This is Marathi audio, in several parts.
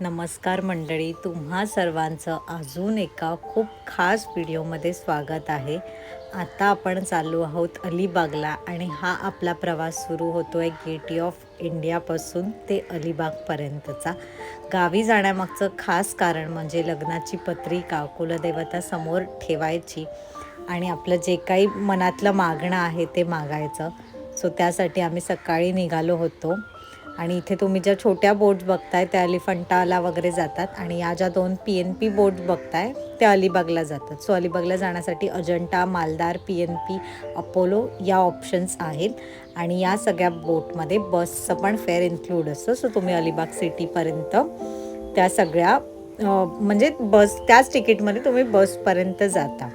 नमस्कार मंडळी तुम्हा सर्वांचं अजून एका खूप खास व्हिडिओमध्ये स्वागत आहे. आता आपण चालू आहोत अलिबागला आणि हा आपला प्रवास सुरू होतो आहे गेटी ऑफ इंडियापासून ते अलिबागपर्यंतचा. गावी जाण्यामागचं खास कारण म्हणजे लग्नाची पत्रिका कुलदेवता समोर ठेवायची आणि आपलं जे काही मनातलं मागणं आहे ते मागायचं. सो त्यासाठी आम्ही सकाळी निघालो होतो. आणि इथे तुम्ही ज्या छोट्या बोट्स बघताय त्या अलिफंटाला वगैरे जातात आणि या ज्या दोन पी एन पी बोट्स बघताय त्या अलिबागला जातात. सो अलिबागला जाण्यासाठी Ajanta Maldar P N P Apollo या ऑप्शन्स आहेत आणि या सगळ्या बोटमध्ये बसचं पण फेअर इन्क्लूड असतं. सो तुम्ही अलिबाग सिटीपर्यंत त्या सगळ्या म्हणजे बस त्याच तिकीटमध्ये तुम्ही बसपर्यंत जाता.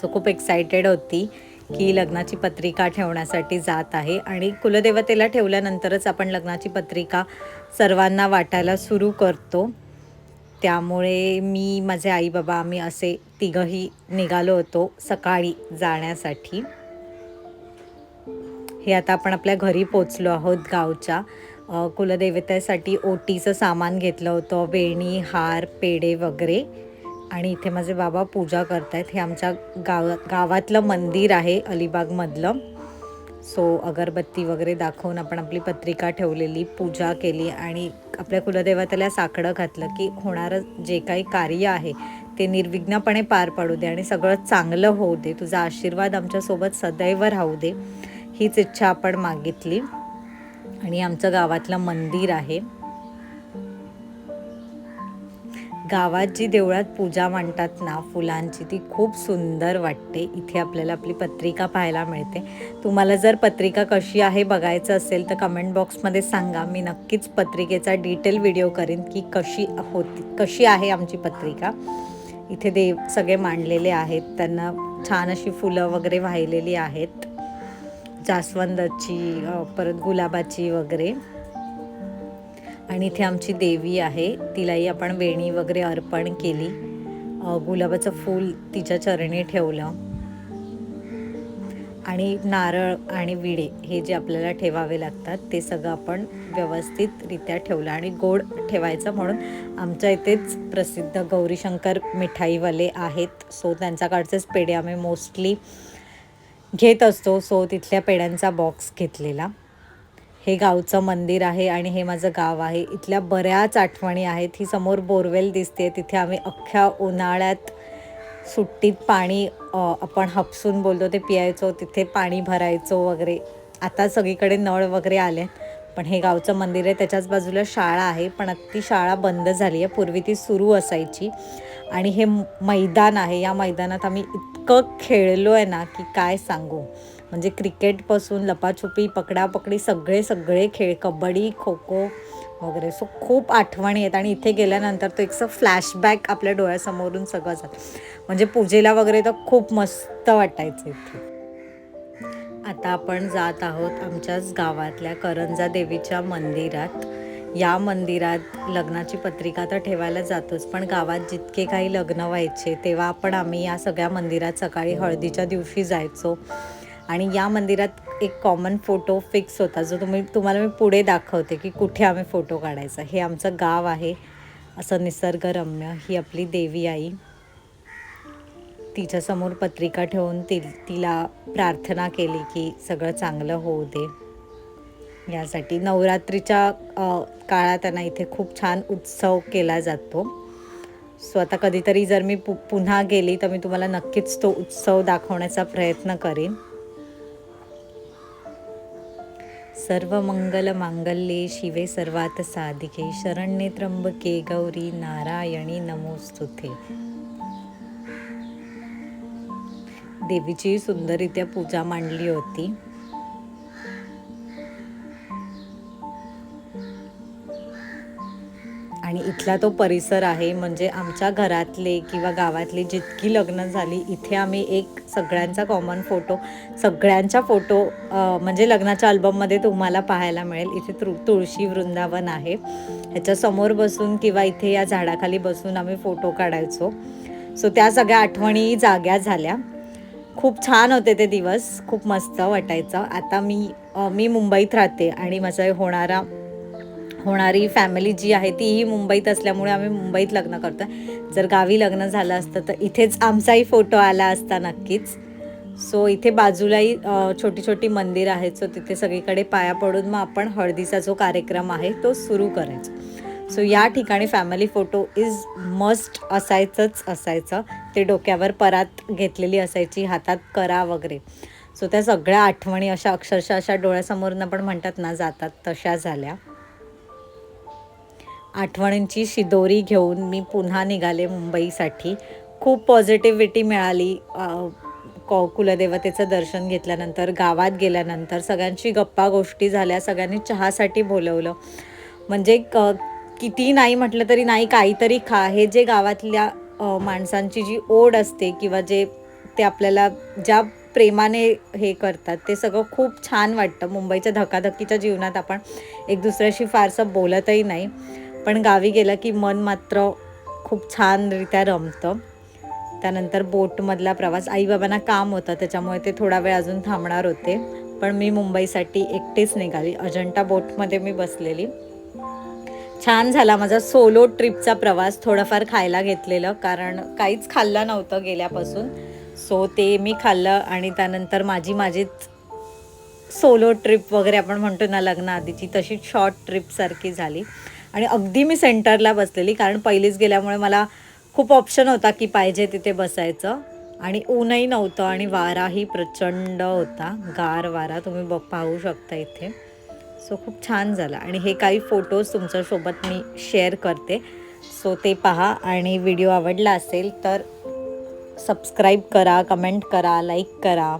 सो खूप एक्सायटेड होती. की लग्नाची पत्रिका ठेवण्यासाठी जात आहे. आणि कुलदेवतेला ठेवल्यानंतरच आपण लग्नाची पत्रिका सर्वांना वाटायला सुरू करतो. त्यामुळे मी माझे आई बाबा आम्ही असे तिघंही निघालो होतो सकाळी जाण्यासाठी. हे आता आपण आपल्या घरी पोचलो आहोत गावच्या. कुलदेवतेसाठी ओटीचं सामान घेतलं होतं. वेणी हार पेढे वगैरे. आणि इथे माझे बाबा पूजा करतायत. हे आमच्या गाव गावातलं मंदिर आहे अलिबागमधलं. सो अगरबत्ती वगैरे दाखवून आपण आपली पत्रिका ठेवलेली पूजा केली आणि आपल्या कुलदेवतेला साकडं घातलं की होणारं जे काही कार्य आहे ते निर्विघ्नपणे पार पडू दे आणि सगळं चांगलं होऊ दे. तुझा आशीर्वाद आमच्यासोबत सदैव राहू दे. हीच इच्छा आपण मागितली. आणि आमचं गावातलं मंदिर आहे. गावात जी देवळात पूजा मांडतात ना फुलांची ती खूप सुंदर वाटते. इथे आपल्याला आपली पत्रिका पाहायला मिळते. तुम्हाला जर पत्रिका कशी आहे बघायचं असेल तर कमेंट बॉक्समध्ये सांगा. मी नक्कीच पत्रिकेचा डिटेल व्हिडिओ करीन की कशी होती कशी आहे आमची पत्रिका. इथे देव सगळे मांडलेले आहेत. त्यांना छान अशी फुलं वगैरे वाहिलेली आहेत. जास्वंदाची परत गुलाबाची वगैरे. आणि इथे आमची देवी आहे. तिलाही आपण वेणी वगैरे अर्पण केली. गुलाबाचं फूल तिच्या चरणी ठेवलं. आणि नारळ आणि विडे हे जे आपल्याला ठेवावे लागतात ते सगळं आपण व्यवस्थितरित्या ठेवलं. आणि गोड ठेवायचं म्हणून आमच्या इथेच प्रसिद्ध गौरीशंकर मिठाईवाले आहेत. सो त्यांच्याकडचेच पेढे आम्ही मोस्टली घेत असतो. सो तिथल्या पेड्यांचा बॉक्स घेतलेला. हे गावचं मंदिर आहे आणि हे माझं गाव आहे. इथल्या बऱ्याच आठवणी आहेत. ही समोर बोरवेल दिसते तिथे आम्ही अख्ख्या उन्हाळ्यात सुट्टीत पाणी आपण हापसून बोलतो ते पियायचो तिथे पाणी भरायचो वगैरे. आता सगळीकडे नळ वगैरे आले पण हे गावचं मंदिर आहे. त्याच्याच बाजूला शाळा आहे. पण ती शाळा बंद झाली आहे पूर्वी ती सुरू असायची. आणि हे मैदान आहे. या मैदानात आम्ही इतकं खेळलो आहे ना की काय सांगू? म्हणजे क्रिकेटपासून लपाछुपी पकडापकडी सगळे सगळे खेळ कबड्डी खो खो वगैरे. सो खूप आठवणी आहेत. आणि इथे गेल्यानंतर तो एक फ्लॅशबॅक आपल्या डोळ्यासमोरून सगळं जातं म्हणजे पूजेला वगैरे तर खूप मस्त वाटायचं इथे. आता आपण जात आहोत आमच्याच गावातल्या करंजा देवीच्या मंदिरात. या मंदिरात लग्नाची पत्रिका तर ठेवायला जातोच पण गावात जितके काही लग्न व्हायचे तेव्हा आपण आम्ही या सगळ्या मंदिरात सकाळी हळदीच्या दिवशी जायचो. आणि या मंदिरात एक कॉमन फोटो फिक्स होता जो तुम्ही तुम्हाला मी पुढे दाखवते की कुठे आम्ही फोटो काढायचा. हे आमचं गाव आहे असं निसर्गरम्य ही आपली देवी आई. तिच्यासमोर पत्रिका ठेवून ति तिला प्रार्थना केली की सगळं चांगलं होऊ दे. यासाठी नवरात्रीच्या काळात त्यांना इथे खूप छान उत्सव केला जातो. सो आता कधीतरी जर मी पु पुन्हा गेली तर मी तुम्हाला नक्कीच तो उत्सव दाखवण्याचा प्रयत्न करीन. सर्व मंगल मांगल्ये शिवे सर्वात साधिके शरण्ये त्र्यंबके गौरी नारायणी नमोस्तुते। देवीची सुंदररित्या पूजा मांडली होती. आणि इथला तो परिसर आहे म्हणजे आमच्या घरातले किंवा गावातले जितकी लग्न झाली इथे आम्ही एक सगळ्यांचा कॉमन फोटो सगळ्यांच्या फोटो म्हणजे लग्नाच्या अल्बममध्ये तुम्हाला पाहायला मिळेल. इथे तु तुळशी वृंदावन आहे. ह्याच्यासमोर बसून किंवा इथे या झाडाखाली बसून आम्ही फोटो काढायचो. सो त्या सगळ्या आठवणी जाग्या झाल्या. खूप छान होते ते दिवस. खूप मस्त वाटायचं. आता मी मी मुंबईत राहते आणि माझा होणारा होणारी फॅमिली जी आहे तीही मुंबईत असल्यामुळे आम्ही मुंबईत लग्न करतो जर गावी लग्न झालं असतं तर इथेच आमचाही फोटो आला असता नक्कीच. सो इथे बाजूलाही छोटी छोटी मंदिर आहेत. सो तिथे सगळीकडे पाया पडून मग आपण हळदीचा जो कार्यक्रम आहे तो सुरू करायचा. सो या ठिकाणी फॅमिली फोटो इज मस्ट असायचंच असायचं. ते डोक्यावर परात घेतलेली असायची हातात करा वगैरे. सो त्या सगळ्या आठवणी अशा अक्षरशः अशा डोळ्यासमोरून पण म्हणतात ना जातात. तशा झाल्या. आठवणींची शिदोरी घेऊन मी पुन्हा निघाले मुंबईसाठी. खूप पॉझिटिव्हिटी मिळाली. अ, क कुलदेवतेचं दर्शन घेतल्यानंतर गावात गेल्यानंतर सगळ्यांशी गप्पा गोष्टी झाल्या सगळ्यांनी चहासाठी बोलवलं. म्हणजे क किती नाही म्हटलं तरी नाही काहीतरी खा. हे जे गावातल्या माणसांची जी ओढ असते किंवा जे ते आपल्याला ज्या प्रेमाने हे करतात ते सगळं खूप छान वाटतं. मुंबईच्या धकाधकीच्या जीवनात आपण एक दुसऱ्याशी फारसं बोलतही नाही. पण गावी गेलं की मन मात्र खूप छानरित्या रमतं. त्यानंतर बोटमधला प्रवास आईबाबांना काम होतं त्याच्यामुळे ते थोडा वेळ अजून थांबणार होते. पण मी मुंबईसाठी एकटीच निघाली अजंठा बोटमध्ये मी बसलेली. छान झाला माझा सोलो ट्रिपचा प्रवास थोडंफार खायला घेतलेलं कारण काहीच खाल्लं नव्हतं गेल्यापासून. सो ते मी खाल्लं आणि त्यानंतर माझी माझीच सोलो ट्रिप वगैरे आपण म्हणतो ना लग्नाआधीची तशी शॉर्ट ट्रिपसारखी झाली. आणि अगदी मी सेंटरला बसलेली कारण पहिलीच गेल्यामुळे मला खूप ऑप्शन होता की पाहिजे तिथे बसायचं. आणि ऊनही नव्हतं आणि वाराही प्रचंड होता. गार वारा तुम्ही ब पाहू शकता इथे. सो खूप छान झाला. आणि हे काही फोटोज तुमच्यासोबत मी शेअर करते. सो ते पहा. आणि व्हिडिओ आवडला असेल तर सबस्क्राईब करा कमेंट करा लाईक करा.